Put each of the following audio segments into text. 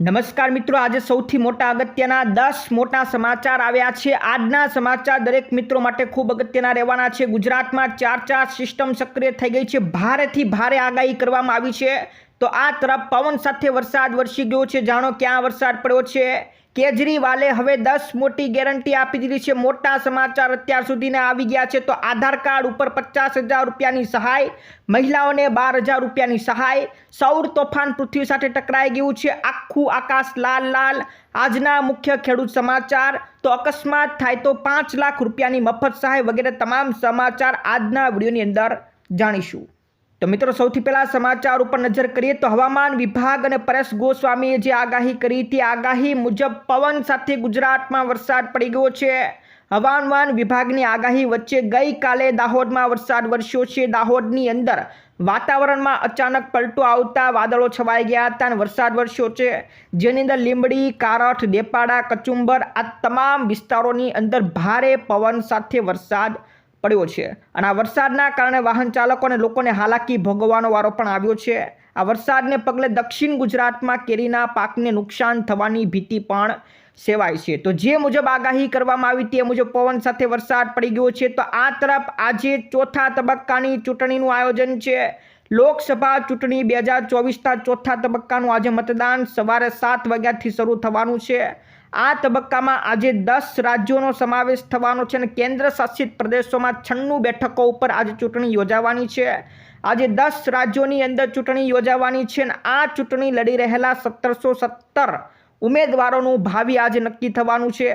નમસ્કાર મિત્રો, આજે સૌથી મોટા અગત્યના દસ મોટા સમાચાર આવ્યા છે. આજના સમાચાર દરેક મિત્રો માટે ખૂબ અગત્યના રહેવાના છે. ગુજરાતમાં ચાર ચાર સિસ્ટમ સક્રિય થઈ ગઈ છે. ભારેથી ભારે આગાહી કરવામાં આવી છે. તો આ તરફ પવન સાથે વરસાદ વરસી ગયો છે. જાણો ક્યાં વરસાદ પડ્યો છે? કેજરીવાલે હવે દસ મોટી ગેરંટી આપી દીધી છે. મોટા સમાચાર અત્યાર સુધીના આવી ગયા છે. તો આધાર કાર્ડ ઉપર પચાસ હજાર રૂપિયાની સહાય, મહિલાઓને બાર હજાર રૂપિયાની સહાય, સૌર તોફાન પૃથ્વી સાથે ટકરાઈ ગયું છે. આખું આકાશ લાલ લાલ. આજના મુખ્ય ખેડૂત સમાચાર, તો અકસ્માત થાય તો પાંચ લાખ રૂપિયાની મફત સહાય વગેરે તમામ સમાચાર આજના વિડીયોની અંદર જાણીશું. તો મિત્રો, સૌથી પહેલાં સમાચાર ઉપર નજર કરીએ તો હવામાન વિભાગ અને પરેશ ગોસ્વામીએ જે આગાહી કરી હતી આગાહી મુજબ પવન સાથે ગુજરાતમાં વરસાદ પડી ગયો છે. હવામાન વિભાગની આગાહી વચ્ચે ગઈકાલે દાહોદમાં વરસાદ વરસ્યો છે. દાહોદની અંદર વાતાવરણમાં અચાનક પલટો આવતા વાદળો છવાઈ ગયા હતા અને વરસાદ વરસ્યો છે. જેની અંદર લીંબડી, કારઠ, દેપાડા, કચુંબર આ તમામ વિસ્તારોની અંદર ભારે પવન સાથે વરસાદ પડ્યો છે. અને આ વરસાદના કારણે વાહન ચાલકો અને લોકોને હાલાકી ભોગવવાનો વારો પણ આવ્યો છે. આ વરસાદને પગલે દક્ષિણ ગુજરાતમાં કેરીના પાકને નુકસાન થવાની ભીતિ પણ સેવાય છે. તો જે મુજબ આગાહી કરવામાં આવી તે મુજબ પવન સાથે વરસાદ પડી ગયો છે. તો આ તરફ આજે ચોથા તબક્કાની ચૂંટણીનું આયોજન છે. લોકસભા ચૂંટણી બે હજાર ચોવીસના ચોથા તબક્કાનું આજે મતદાન સવારે સાત વાગ્યાથી શરૂ થવાનું છે. આ તબક્કામાં આજે દસ રાજ્યોનો સમાવેશ થવાનો છે અને કેન્દ્ર શાસિત પ્રદેશોમાં છન્નું બેઠકો ઉપર આજે ચૂંટણી યોજાવાની છે. આજે દસ રાજ્યોની અંદર ચૂંટણી યોજાવાની છે અને આ ચૂંટણી લડી રહેલા સત્તરસો સત્તર ઉમેદવારોનું ભાવિ આજે નક્કી થવાનું છે.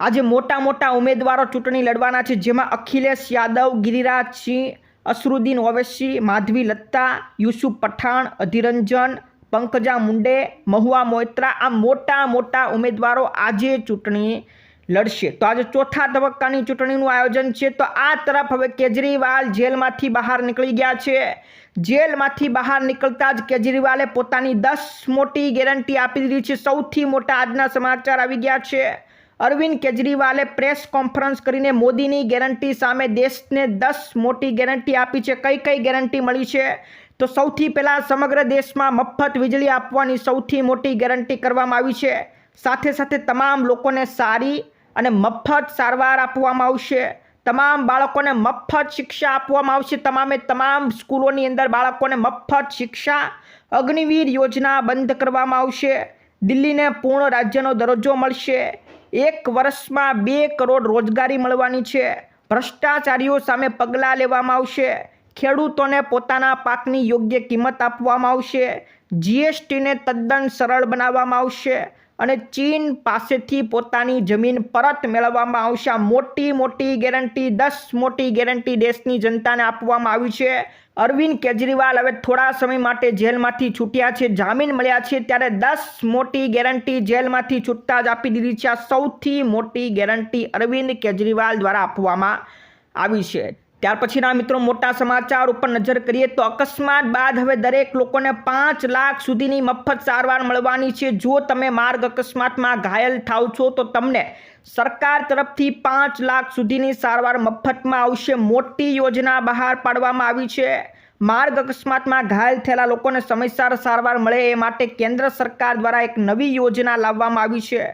આજે મોટા મોટા ઉમેદવારો ચૂંટણી લડવાના છે, જેમાં અખિલેશ યાદવ, ગિરિરાજ સિંહ, અસરુદ્દીન ઓવેસી, માધવી લત્તા, યુસુફ પઠાણ, અધિરંજન પંકજા મુંડે, મહુવા મોઇત્રા, આ મોટા મોટા ઉમેદવારો આજે ચૂંટણી લડશે. તો આજે ચોથા તબક્કાની ચૂંટણીનું આયોજન છે. તો આ તરફ હવે કેજરીવાલ જેલમાંથી બહાર નીકળી ગયા છે. જેલમાંથી બહાર નીકળતા જ કેજરીવાલે પોતાની દસ મોટી ગેરંટી આપી દીધી છે. સૌથી મોટા આજના સમાચાર આવી ગયા છે. અરવિંદ કેજરીવાલે પ્રેસ કોન્ફરન્સ કરીને મોદીની ગેરંટી સામે દેશને દસ મોટી ગેરંટી આપી છે. કઈ કઈ ગેરંટી મળી છે? તો સૌથી પહેલાં સમગ્ર દેશમાં મફત વીજળી આપવાની સૌથી મોટી ગેરંટી કરવામાં આવી છે. સાથે સાથે તમામ લોકોને સારી અને મફત સારવાર આપવામાં આવશે. તમામ બાળકોને મફત શિક્ષા આપવામાં આવશે. તમામે તમામ સ્કૂલોની અંદર બાળકોને મફત શિક્ષા અગ્નિવીર યોજના બંધ કરવામાં આવશે. દિલ્હીને પૂર્ણ રાજ્યનો દરજ્જો મળશે. એક વર્ષમાં બે કરોડ રોજગારી મળવાની છે. ભ્રષ્ટાચારીઓ સામે પગલાં લેવામાં આવશે. ખેડૂતોને પોતાના પાકની યોગ્ય કિંમત આપવામાં આવશે, જીએસટીને તદ્દન સરળ બનાવવામાં આવશે અને ચીન પાસેથી પોતાની જમીન પરત મેળવવામાં આવશે. મોટી મોટી ગેરંટી, દસ મોટી ગેરંટી દેશની જનતાને આપવામાં આવી છે. અરવિંદ કેજરીવાલ હવે થોડા સમય માટે જેલમાંથી છૂટ્યા છે. જામીન મળ્યા છે ત્યારે દસ મોટી ગેરંટી જેલમાંથી છૂટતા જ આપી દીધી છે. આ સૌથી મોટી ગેરંટી અરવિંદ કેજરીવાલ દ્વારા આપવામાં આવી છે. ત્યાર પછીના મિત્રો મોટા સમાચાર ઉપર નજર કરીએ તો અકસ્માત બાદ હવે દરેક લોકોને પાંચ લાખ સુધીની મફત સારવાર મળવાની છે. જો તમે માર્ગ અકસ્માતમાં ઘાયલ થાવ છો તો તમને સરકાર તરફથી પાંચ લાખ સુધીની સારવાર મફતમાં આવશે. મોટી યોજના બહાર પાડવામાં આવી છે. માર્ગ અકસ્માતમાં ઘાયલ થયેલા લોકોને સમયસર સારવાર મળે એ માટે કેન્દ્ર સરકાર દ્વારા એક નવી યોજના લાવવામાં આવી છે.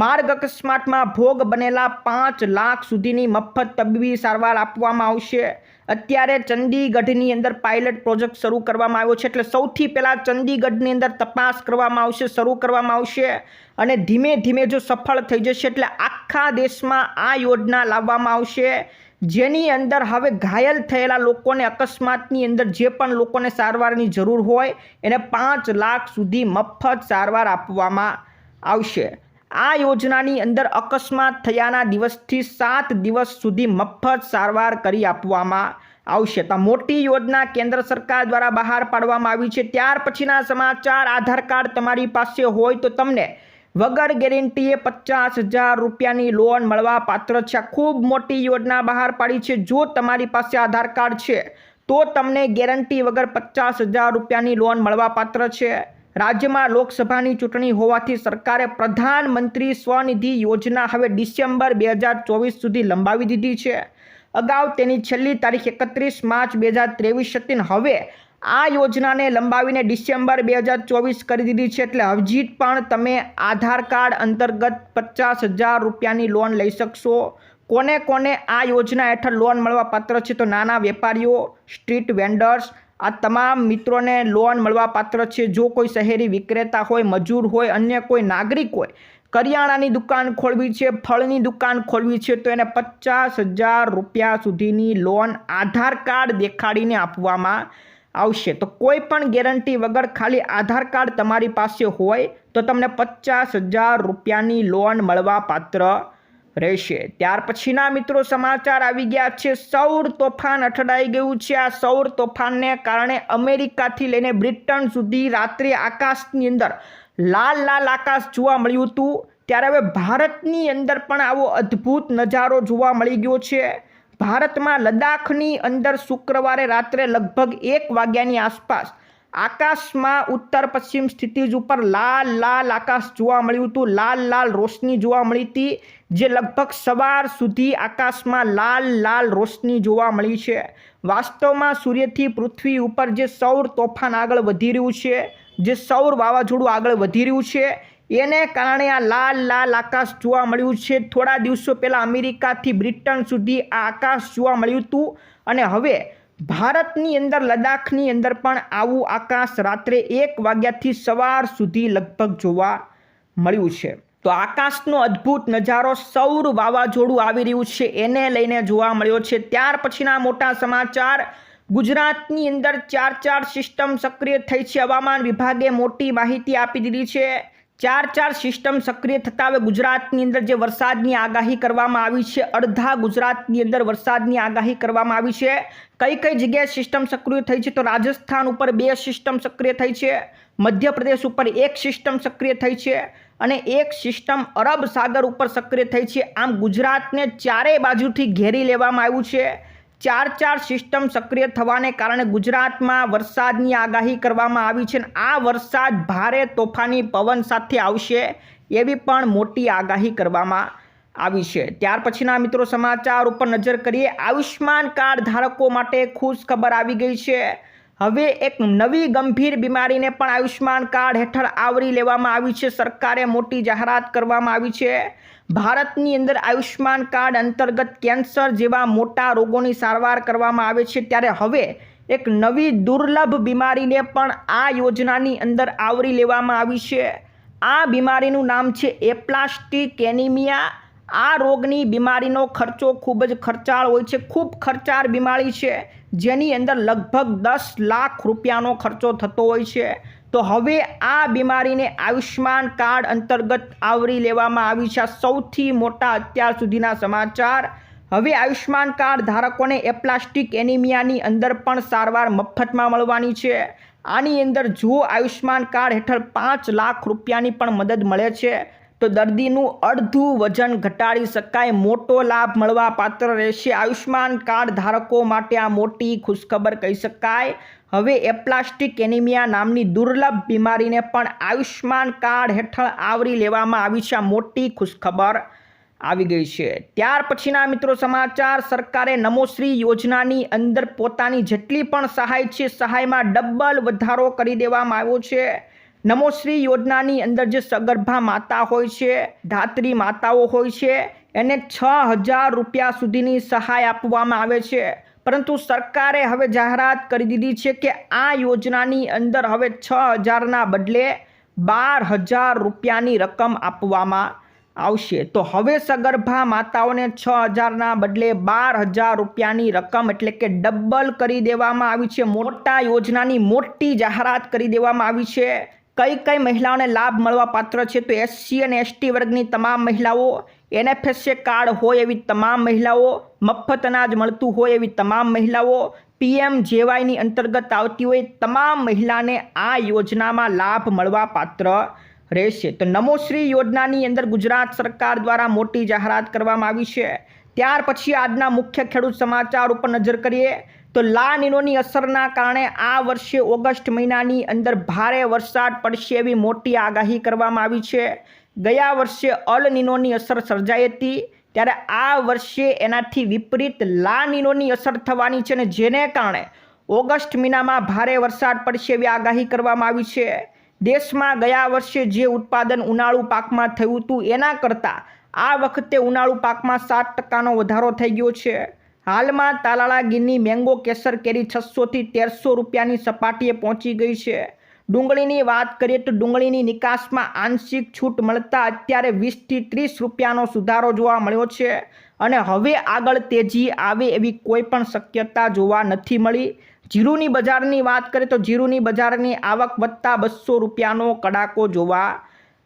માર્ગ અકસ્માતમાં ભોગ બનેલા પાંચ લાખ સુધીની મફત તબીબી સારવાર આપવામાં આવશે. અત્યારે ચંદીગઢની અંદર પાયલટ પ્રોજેક્ટ શરૂ કરવામાં આવ્યો છે. એટલે સૌથી પહેલાં ચંદીગઢની અંદર તપાસ કરવામાં આવશે, શરૂ કરવામાં આવશે અને ધીમે ધીમે જો સફળ થઈ જશે એટલે આખા દેશમાં આ યોજના લાવવામાં આવશે. જેની અંદર હવે ઘાયલ થયેલા લોકોને અકસ્માતની અંદર જે પણ લોકોને સારવારની જરૂર હોય એને પાંચ લાખ સુધી મફત સારવાર આપવામાં આવશે. આ યોજનાની અંદર અકસ્માત થયાના દિવસથી સાત દિવસ સુધી મફત સારવાર કરી આપવામાં આવશે. તો મોટી યોજના કેન્દ્ર સરકાર દ્વારા બહાર પાડવામાં આવી છે. ત્યાર પછીના સમાચાર, આધાર કાર્ડ તમારી પાસે હોય તો તમને વગર ગેરંટીએ પચાસ હજાર રૂપિયાની લોન મળવા પાત્ર છે. ખૂબ મોટી યોજના બહાર પાડી છે. જો તમારી પાસે આધાર કાર્ડ છે, તો તમને ગેરંટી વગર પચાસ હજાર રૂપિયાની લોન મળવા પાત્ર છે. રાજ્યમાં લોકસભાની ચૂંટણી હોવાથી સરકારે પ્રધાનમંત્રી સ્વનિધિ યોજના હવે ડિસેમ્બર બે હજાર ચોવીસ સુધી લંબાવી દીધી છે. અગાઉ તેની છેલ્લી તારીખ એકત્રીસ માર્ચ બે હજાર ત્રેવીસ હતી હવે આ યોજનાને લંબાવીને ડિસેમ્બર બે હજાર ચોવીસ કરી દીધી છે એટલે હજી પણ તમે આધાર કાર્ડ અંતર્ગત પચાસ હજાર રૂપિયાની લોન લઈ શકશો. કોને કોને આ યોજના હેઠળ લોન મળવા પાત્ર છે તો નાના વેપારીઓ, સ્ટ્રીટ વેન્ડર્સ આ તમામ મિત્રોને લોન મળવા પાત્ર છે. જો કોઈ શહેરી વિક્રેતા હોય, મજૂર હોય, અન્ય કોઈ નાગરિક હોય, કરિયાણાની દુકાન ખોલવી છે, ફળની દુકાન ખોલવી છે, તો એને પચાસ હજાર રૂપિયા સુધીની લોન આધાર કાર્ડ દેખાડીને આપવામાં આવશે. તો કોઈ પણ ગેરંટી વગર ખાલી આધાર કાર્ડ તમારી પાસે હોય, તો તમને પચાસ હજાર રૂપિયાની લોન મળવા પાત્ર રહેશે. ત્યાર પછીના મિત્રો સમાચાર આવી ગયા છે. સૌર તોફાન અથડાઈ ગયું છે. આ સૌર તોફાનને કારણે અમેરિકાથી લઈને બ્રિટન સુધી રાત્રે આકાશની અંદર લાલ લાલ આકાશ જોવા મળ્યું હતું. ત્યારે હવે ભારતની અંદર પણ આવો અદ્ભુત નજારો જોવા મળી ગયો છે. ભારતમાં લદ્દાખની અંદર શુક્રવારે રાત્રે લગભગ એક વાગ્યાની આસપાસ આકાશમાં ઉત્તર પશ્ચિમ સ્થિતિજ ઉપર લાલ લાલ આકાશ જોવા મળ્યું હતું. લાલ લાલ રોશની જોવા મળી હતી, જે લગભગ સવાર સુધી આકાશમાં લાલ લાલ રોશની જોવા મળી છે. વાસ્તવમાં સૂર્યથી પૃથ્વી ઉપર જે સૌર તોફાન આગળ વધી રહ્યું છે, જે સૌર વાવાઝોડું આગળ વધી રહ્યું છે, એને કારણે આ લાલ લાલ આકાશ જોવા મળ્યું છે. થોડા દિવસો પહેલાં અમેરિકાથી બ્રિટન સુધી આ આકાશ જોવા મળ્યું હતું અને હવે ભારતની અંદર, લદ્દાખની અંદર પણ આવું આકાશ રાત્રે એક વાગ્યાથી સવાર સુધી લગભગ જોવા મળ્યું છે. તો આકાશનો અદ્ભુત નજારો સૌર વાવાઝોડું આવી રહ્યું છે, એને લઈને જોવા મળ્યો છે. ત્યાર પછીના મોટા સમાચાર, ગુજરાતની અંદર ચાર ચાર સિસ્ટમ સક્રિય થઈ છે. હવામાન વિભાગે મોટી માહિતી આપી દીધી છે. ચાર ચાર સિસ્ટમ સક્રિય થતા હવે ગુજરાતની અંદર જે વરસાદની આગાહી કરવામાં આવી છે, અડધા ગુજરાતની અંદર વરસાદની આગાહી કરવામાં આવી છે. કઈ કઈ જગ્યાએ સિસ્ટમ સક્રિય થઈ છે? તો રાજસ્થાન ઉપર બે સિસ્ટમ સક્રિય થઈ છે, મધ્યપ્રદેશ ઉપર એક સિસ્ટમ સક્રિય થઈ છે અને એક સિસ્ટમ અરબ સાગર ઉપર સક્રિય થઈ છે. આમ ગુજરાતને ચારેય બાજુથી ઘેરી લેવામાં આવ્યું છે. ચાર ચાર સિસ્ટમ સક્રિય થવાને કારણે ગુજરાતમાં વરસાદની આગાહી કરવામાં આવી છે અને આ વરસાદ ભારે તોફાની પવન સાથે આવશે એવી પણ મોટી આગાહી કરવામાં આવી છે. ત્યાર પછીના મિત્રો સમાચાર ઉપર નજર કરીએ. આયુષ્માન કાર્ડ ધારકો માટે ખુશ ખબર આવી ગઈ છે. હવે એક નવી ગંભીર બીમારીને પણ આયુષ્માન કાર્ડ હેઠળ આવરી લેવામાં આવી છે. સરકારે મોટી જાહેરાત કરવામાં આવી છે. ભારતની અંદર આયુષ્માન કાર્ડ અંતર્ગત કેન્સર જેવા મોટા રોગોની સારવાર કરવામાં આવે છે. ત્યારે હવે એક નવી દુર્લભ બીમારીને પણ આ યોજનાની અંદર આવરી લેવામાં આવી છે. આ બીમારીનું નામ છે એપ્લાસ્ટિક એનિમિયા. આ રોગની બીમારીનો ખર્ચો ખૂબ જ ખર્ચાળ હોય છે. ખૂબ ખર્ચાળ બીમારી છે. જેની અંદર લગભગ દસ લાખ રૂપિયાનો ખર્ચો થતો હોય છે. તો હવે આ બીમારીને આયુષ્યમાન કાર્ડ અંતર્ગત આવરી લેવામાં આવી છે સૌથી મોટા અત્યાર સુધીના સમાચાર. હવે આયુષ્યમાન કાર્ડ ધારકોને એપ્લાસ્ટિક એનિમિયાની અંદર પણ સારવાર મફતમાં મળવાની છે. આની અંદર જો આયુષ્યમાન કાર્ડ હેઠળ પાંચ લાખ રૂપિયાની પણ મદદ મળે છે. તો દર્દીનું અડધું વજન ઘટાડી શકાય. મોટો લાભ મળવા પાત્ર રહેશે. આયુષ્માન કાર્ડ ધારકો માટે આ મોટી ખુશખબર કહી શકાય. હવે એપ્લાસ્ટિક એનિમિયા નામની દુર્લભ બીમારીને પણ આયુષ્માન કાર્ડ હેઠળ આવરી લેવામાં આવી છે. આ મોટી ખુશખબર આવી ગઈ છે. ત્યાર પછીના મિત્રો સમાચાર. સરકારે નમોશ્રી યોજનાની અંદર પોતાની જેટલી પણ સહાય છે, સહાયમાં ડબલ વધારો કરી દેવામાં આવ્યો છે. નમોશ્રી યોજનાની અંદર જે સગર્ભા માતા હોય છે, ધાત્રી માતાઓ હોય છે, એને છ હજાર રૂપિયા સુધીની સહાય આપવામાં આવે છે. પરંતુ સરકારે હવે જાહેરાત કરી દીધી છે કે આ યોજનાની અંદર હવે છ હજારના બદલે બાર હજાર રૂપિયાની રકમ આપવામાં આવશે. તો હવે સગર્ભા માતાઓને છ હજારના બદલે બાર હજાર રૂપિયાની રકમ એટલે કે ડબલ કરી દેવામાં આવી છે. મોટા યોજનાની મોટી જાહેરાત કરી દેવામાં આવી છે. કઈ કઈ મહિલાઓને લાભ મળવા પાત્ર છે તો એસસી અને એસટી વર્ગની તમામ મહિલાઓ એનએફએસએ કાર્ડ હોય એવી તમામ મહિલાઓ, મફત અનાજ મળતું હોય એવી તમામ મહિલાઓ પીએમ જેવાયની અંતર્ગત આવતી હોય તમામ મહિલાને આ યોજનામાં લાભ મળવા પાત્ર રહેશે. તો નમોશ્રી યોજનાની અંદર ગુજરાત સરકાર દ્વારા મોટી જાહેરાત કરવામાં આવી છે. ત્યાર પછી આજના મુખ્ય ખેડૂત સમાચાર ઉપર નજર કરીએ. તો લા નિનોની અસરના કારણે આ વર્ષે ઓગસ્ટ મહિનાની અંદર ભારે વરસાદ પડશે એવી મોટી આગાહી કરવામાં આવી છે. ગયા વર્ષે અલ નિનોની અસર સર્જાઈ હતી, ત્યારે આ વર્ષે એનાથી વિપરીત લા નિનોની અસર થવાની છે અને જેને કારણે ઓગસ્ટ મહિનામાં ભારે વરસાદ પડશે એવી આગાહી કરવામાં આવી છે. દેશમાં ગયા વર્ષે જે ઉત્પાદન ઉનાળુ પાકમાં થયું હતું એના કરતાં આ વખતે ઉનાળુ પાકમાં સાત ટકાનો વધારો થઈ ગયો છે. હાલમાં તાલાળા ગીરની મેંગો કેસર કેરી છસોથી તેરસો રૂપિયાની સપાટીએ પહોંચી ગઈ છે. ડુંગળીની વાત કરીએ તો ડુંગળીની નિકાસમાં આંશિક છૂટ મળતા અત્યારે વીસથી ત્રીસ રૂપિયાનો સુધારો જોવા મળ્યો છે અને હવે આગળ તેજી આવે એવી કોઈ પણ શક્યતા જોવા નથી મળી. જીરુની બજારની વાત કરીએ તો જીરુની બજારની આવક વધતા બસો રૂપિયાનો કડાકો જોવા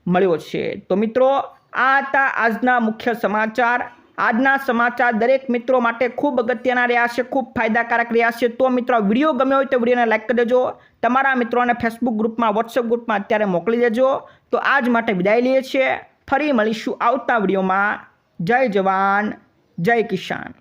મળ્યો છે. તો મિત્રો, આ હતા આજના મુખ્ય સમાચાર. આજના સમાચાર દરેક મિત્રો માટે ખૂબ અગત્યના રહ્યા છે, ખૂબ ફાયદાકારક રહ્યા છે. તો મિત્રો વીડિયો ગમ્યો હોય તો વિડીયોને લાઈક કરી દેજો. તમારા મિત્રોને ફેસબુક ગ્રુપમાં વોટ્સઅપ ગ્રુપમાં અત્યારે મોકલી દેજો. તો આજ માટે વિદાય લઈએ છીએ. ફરી મળીશું આવતા વિડીયોમાં. જય જવાન, જય કિસાન.